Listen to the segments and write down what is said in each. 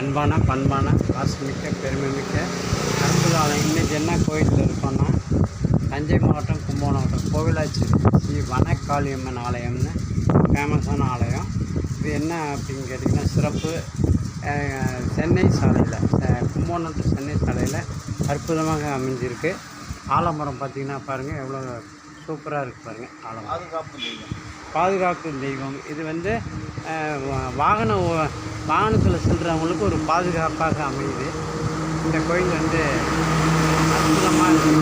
அன்பான பண்பான பாசமிக்க பெருமைமிக்க அற்புத ஆலயம் இன்னைக்கு என்ன கோயிலில் இருக்கோன்னா தஞ்சை மாவட்டம் கும்பகோணம். கோவிலாச்சி ஸ்ரீ வனக்காளியம்மன் ஆலயம்னு ஃபேமஸான ஆலயம். இது என்ன அப்படின்னு கேட்டிங்கன்னா சிறப்பு சென்னை சாலையில் கும்பகோணம் டு சென்னை சாலையில் அற்புதமாக அமைஞ்சிருக்கு. ஆலமரம் பார்த்தீங்கன்னா பாருங்கள் எவ்வளோ சூப்பராக இருக்குது பாருங்கள் ஆலமரம் பாதுகாப்பு தெய்வம். பாதுகாக்கும் தெய்வம். இது வந்து வாகன வாகனத்தில் செல்றவங்களுக்கு ஒரு பாதுகாப்பாக அமையுது. இந்த கோயில் வந்து அற்புதமாக இருக்கு.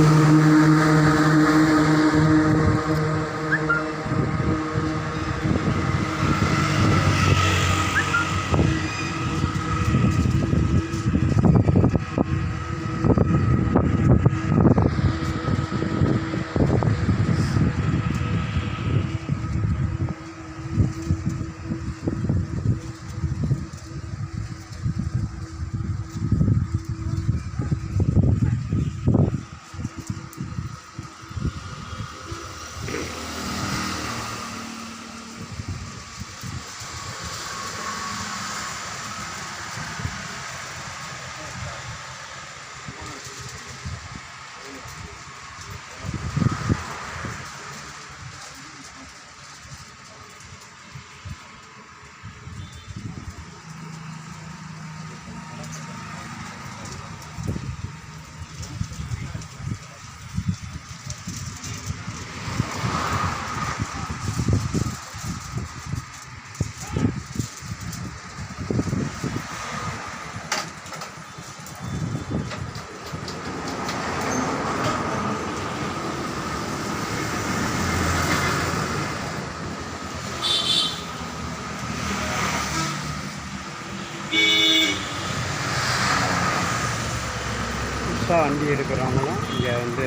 புதுசாக வண்டி எடுக்கிறவங்களும் இங்கே வந்து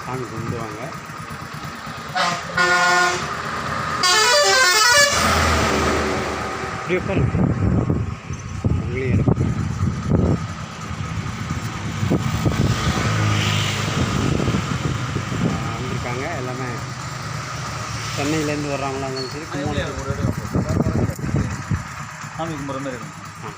சாமி கும்பிடுவாங்க. இப்படி உட்காருங்க. உங்களையும் வந்திருக்காங்க. எல்லாமே சென்னையிலேருந்து வர்றவங்களா இருந்தாலும் சரி சாமி கும்பிட்ற மாதிரி இருக்கும் ஆ.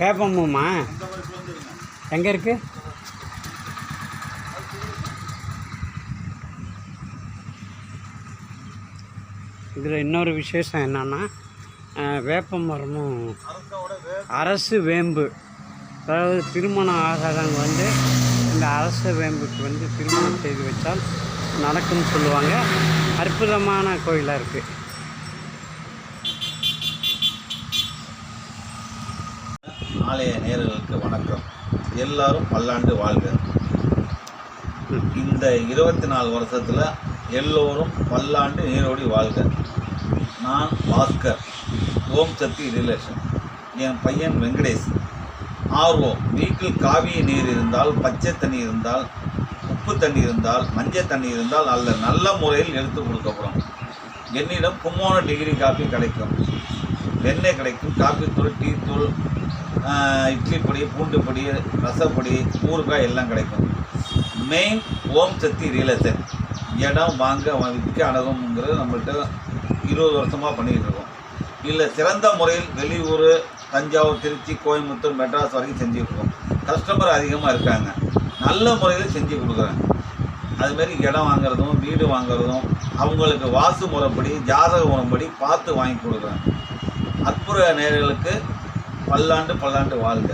வேப்பம்பூமா எங்கே இருக்கு? இதில் இன்னொரு விசேஷம் என்னென்னா வேப்ப மரமும் அரசு வேம்பு. அதாவது திருமணம் ஆகாதவங்க வந்து இந்த அரசு வேம்புக்கு வந்து திருமணம் செய்து வச்சால் நடக்கும்னு சொல்லுவாங்க. அற்புதமான கோயிலாக இருக்குது ஆலய நேர்களுக்கு வணக்கம். எல்லாரும் பல்லாண்டு வாழ்க. இந்த இருபத்தி நாலு வருஷத்தில் எல்லோரும் பல்லாண்டு நீரோடி வாழ்க. நான் பாஸ்கர் ஓம் சக்தி ரிலேஷன். என் பையன் வெங்கடேஷ். ஆர்ஓ வீட்டில் காவிய நீர் இருந்தால் பச்சை தண்ணி இருந்தால் உப்பு தண்ணி இருந்தால் மஞ்சள் தண்ணி இருந்தால் அல்ல நல்ல முறையில் எடுத்து கொடுக்கப்படும். என்னிடம் கும்போண டிகிரி காஃபி கிடைக்கும். வெண்ணெய் கிடைக்கும். காஃபி தூள் டீ தூள் இட்லி பொடி பூண்டு பொடி ரசப்பொடி ஊறுகாய் எல்லாம் கிடைக்கும். Main Om Shakti real estate இடம் வாங்க விற்க அணுகுங்கிறது நம்மள்கிட்ட இருபது வருஷமாக பண்ணிக்கிட்டு இருக்கோம். இல்லை சிறந்த முறையில் வெளியூர் தஞ்சாவூர் திருச்சி கோயம்புத்தூர் மெட்ராஸ் வரைக்கும் செஞ்சுருக்கோம் கஸ்டமர் அதிகமாக இருக்காங்க. நல்ல முறையில் செஞ்சு கொடுக்குறாங்க. அதுமாரி இடம் வாங்குறதும் வீடு வாங்குறதும் அவங்களுக்கு வாசு முறைப்படி ஜாதக முறைப்படி பார்த்து வாங்கி கொடுக்குறாங்க. அற்புத நேர்களுக்கு பல்லாண்டு பல்லாண்டு வாழ்க.